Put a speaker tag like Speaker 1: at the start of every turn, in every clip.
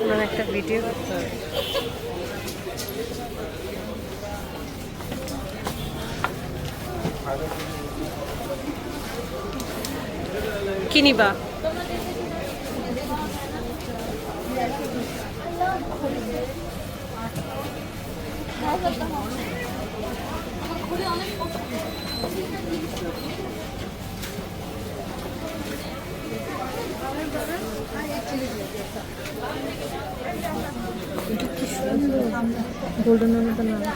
Speaker 1: ওনার একটা ভিডিও করতে হবে কি নিবা গোল্ডেন মতো না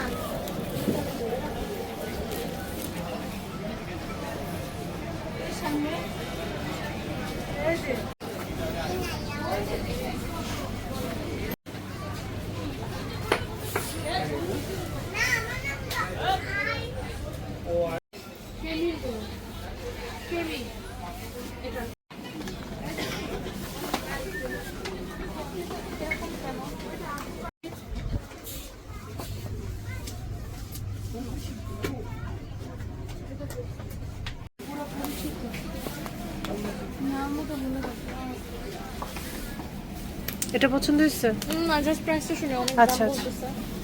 Speaker 1: এটা পছন্দ হয়েছে?
Speaker 2: না জাস্ট প্রাইসটা শুনে অনেক
Speaker 1: আচ্ছা, আচ্ছা।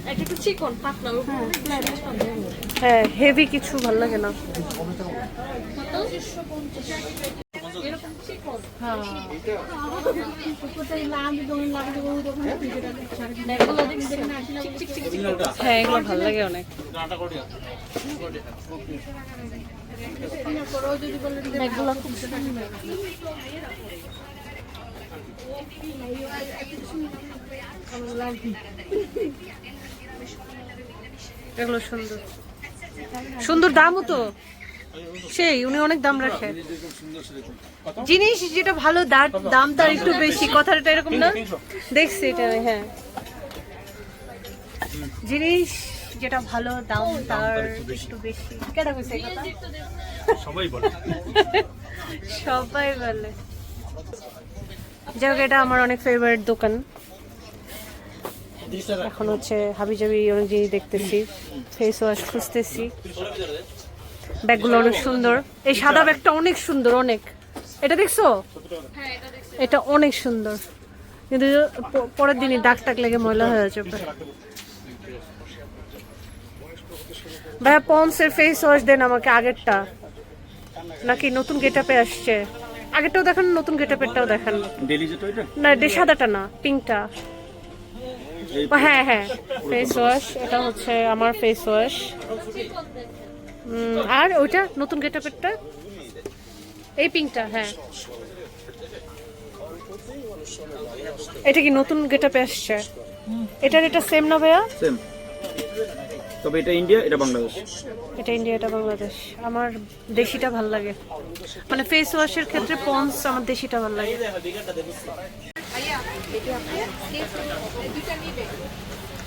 Speaker 2: এটা একটু চিকন পাতলা ওর উপরে ফ্ল্যাট
Speaker 1: হ্যাঁ হেভি কিছু ভালো লাগে না। হ্যাঁ।
Speaker 2: এগুলো
Speaker 1: হ্যাঁ এগুলো ভালো লাগে অনেক।
Speaker 2: এগুলো খুব
Speaker 1: এগুলো সুন্দর। সুন্দর দামও তো। সেই উনি অনেক দাম রাখে। জিনিস যেটা ভালো দাম তার একটু বেশি। কথাটা এরকম না? দেখছি এটা হ্যাঁ। জিনিস যেটা ভালো দাম তার একটু বেশি। কেন কথা?
Speaker 3: সবাই বলে।
Speaker 1: সবাই বলে। যাই হোক, এটা আমার অনেক ফেভারিট দোকান। এখন হচ্ছে হাবিজাবি অনেক জিনিস দেখতেছি ফেস ওয়াশ খুঁজতেছি। ব্যাগগুলো অনেক সুন্দর। এই সাদা ব্যাগটা অনেক সুন্দর, অনেক। এটা দেখছ? এটা অনেক সুন্দর। কিন্তু পরের দিনই দাগ টাক লেগে ময়লা হয়ে যাবে। ভাইয়া পন্সের ফেস ওয়াশ দেন আমাকে আগেরটা। নাকি নতুন গেটআপে আসছে? আগেরটাও দেখান নতুন গেটআপেরটাও দেখান।
Speaker 3: ডেলি যেটা ওইটা?
Speaker 1: না এটা সাদাটা না পিঙ্কটা। হ্যাঁ হ্যাঁ ফেস ওয়াশ এটা হচ্ছে আমার ফেস ওয়াশ আর ওইটা নতুন গেটআপেরটা? এই পিঙ্কটা হ্যাঁ। এটা কি নতুন গেটআপে আসছে? এটার এটা সেম না ভাইয়া?
Speaker 3: সেম তবে এটা ইন্ডিয়া এটা বাংলাদেশ
Speaker 1: এটা ইন্ডিয়া এটা বাংলাদেশ আমার দেশিটা ভালো লাগে। মানে ফেস ওয়াশের ক্ষেত্রে পন্স আমার দেশিটা ভালো লাগে।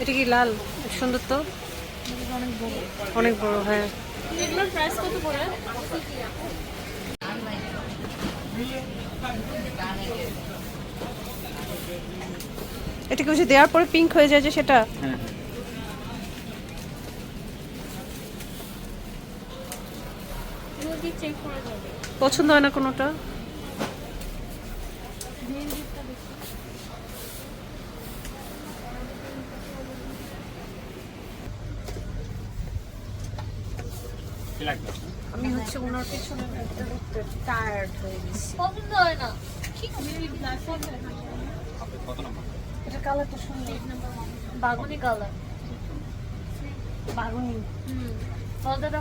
Speaker 1: এটা কি লাল? সুন্দর তো? অনেক বড় হ্যাঁ।
Speaker 2: এগুলোর প্রাইস কত পড়ে?
Speaker 1: এটা কি দেওয়ার পরে পিঙ্ক হয়ে যায় যে সেটা?
Speaker 3: হ্যাঁ
Speaker 2: এগুলো কি চেক করা যাবে?
Speaker 1: পছন্দ হয় না কোনোটা? আমি হচ্ছে ওনার পিছনে ঘুরতে ঘুরতে টায়ার্ড হয়ে গেছি।
Speaker 2: পছন্দ হয় না। কি
Speaker 1: এটা কালারটা সুন্দর।
Speaker 2: বাগুনি কালার
Speaker 1: বাগুনি।
Speaker 2: হুম।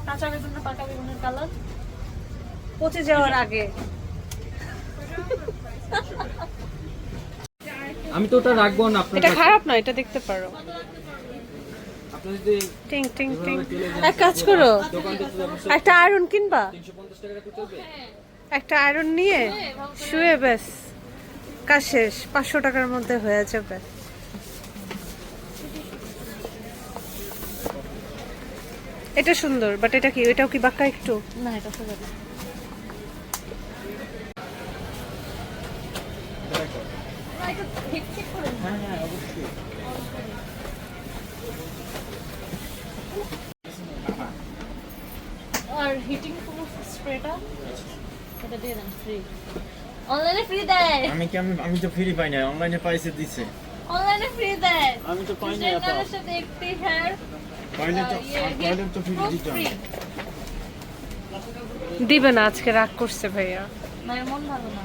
Speaker 2: কাঁচা বেগুন না পাকা বেগুনের কালার
Speaker 1: পচে যাওয়ার আগে।
Speaker 3: আমি তো ওটা রাখব না আপনার
Speaker 1: এটা খারাপ না এটা দেখতে পারো। টিং টিং টিং। এক কাজ করো একটা আয়রন কিনবা? একটা আয়রন নিয়ে শুয়ে ব্যাস কাজ শেষ পাঁচশো টাকার মধ্যে হয়ে যাবে। এটা সুন্দর বাট এটা কি এটাও কি বাঁকা একটু?
Speaker 2: না এটা
Speaker 3: হ্যাঁ হ্যাঁ অবশ্যই
Speaker 2: আর হিটিং প্রুফ স্প্রেটা এটা দিয়ে দেন ফ্রি অনলাইনে ফ্রি দেয়।
Speaker 4: আমি কি আমি আমি তো ফ্রি পাই না অনলাইনে পাইছে দিছে।
Speaker 2: অনলাইনে ফ্রি দেয়।
Speaker 4: আমি তো পাইনি
Speaker 2: ডিজাইনারের সাথে একটি হেয়ার
Speaker 4: পাইলে তো ফ্রি দিতাম
Speaker 1: দিবে না আজকে রাগ করছে ভাইয়া।
Speaker 2: মানে মন ভালো না?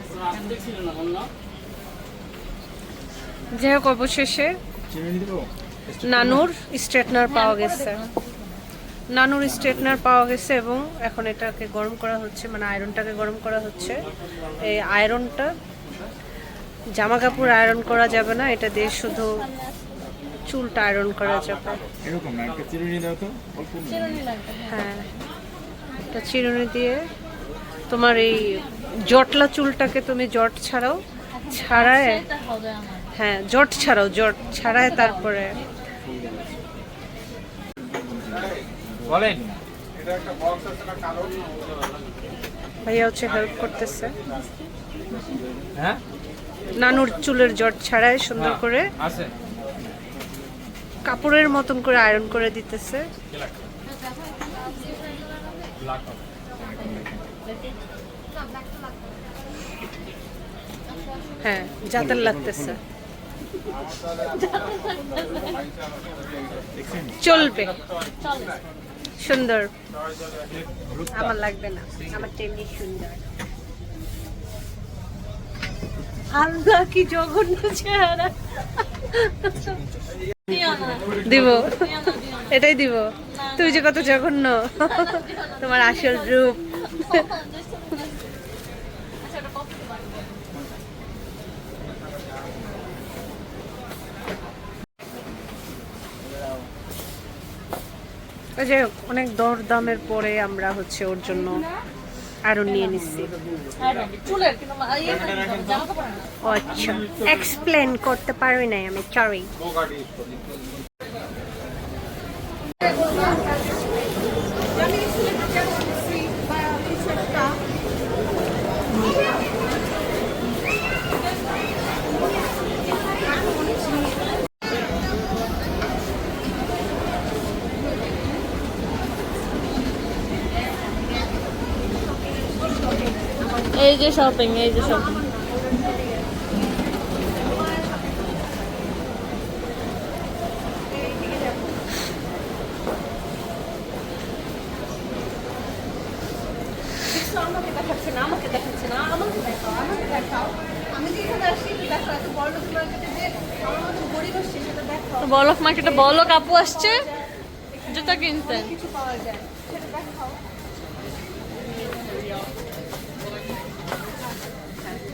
Speaker 1: যাই হোক অবশেষে নানুর স্ট্রেটনার পাওয়া গেছে। নানুর স্ট্রেটনার পাওয়া গেছে এবং এখন এটাকে গরম করা হচ্ছে মানে আয়রনটাকে গরম করা হচ্ছে। এই আয়রনটা জামা কাপড় আয়রন করা যাবে না এটা দিয়ে শুধু চুলটা আয়রন করা যাবে।
Speaker 4: এরকম না একটা চিরুনি দাও তো
Speaker 2: চিরুনি লাগবে। হ্যাঁ।
Speaker 1: হ্যাঁ চিরুনি দিয়ে তোমার এই জটলা চুলটাকে তুমি জট ছাড়াও ছাড়ায় হ্যাঁ জট ছাড়াও জট ছাড়ায় তারপরে।
Speaker 3: বলেন।
Speaker 1: ভাইয়া হচ্ছে হেল্প করতেছে।
Speaker 3: হ্যাঁ?
Speaker 1: নানুর চুলের জট ছাড়ায় সুন্দর
Speaker 3: হ্যাঁ,
Speaker 1: করে। কাপড়ের মতন করে আয়রন করে দিতেছে। হ্যাঁ জাতের লাগতেছে। চলবে। সুন্দর। আমার লাগবে না। আমার তেমনি সুন্দর। আল্লাহ কি জঘন্য চেহারা। দিব। এটাই দিব। তুই যে কত জঘন্য। তোমার আসল রূপ
Speaker 2: আচ্ছা এটা কত লাগবে
Speaker 1: ওই যে অনেক দর দামের পরে আমরা হচ্ছে ওর জন্য আরও নিয়ে নিচ্ছি। আচ্ছা। এক্সপ্লেন করতে পারবি নাই আমি সরি আমার মতো গরিব আসছে সেটা দেখাও
Speaker 2: বলক মার্কেটে, বলক আপু আসছে, জুতা কিনতে।
Speaker 1: কিছু পাওয়া যায়, সেটা দেখাও।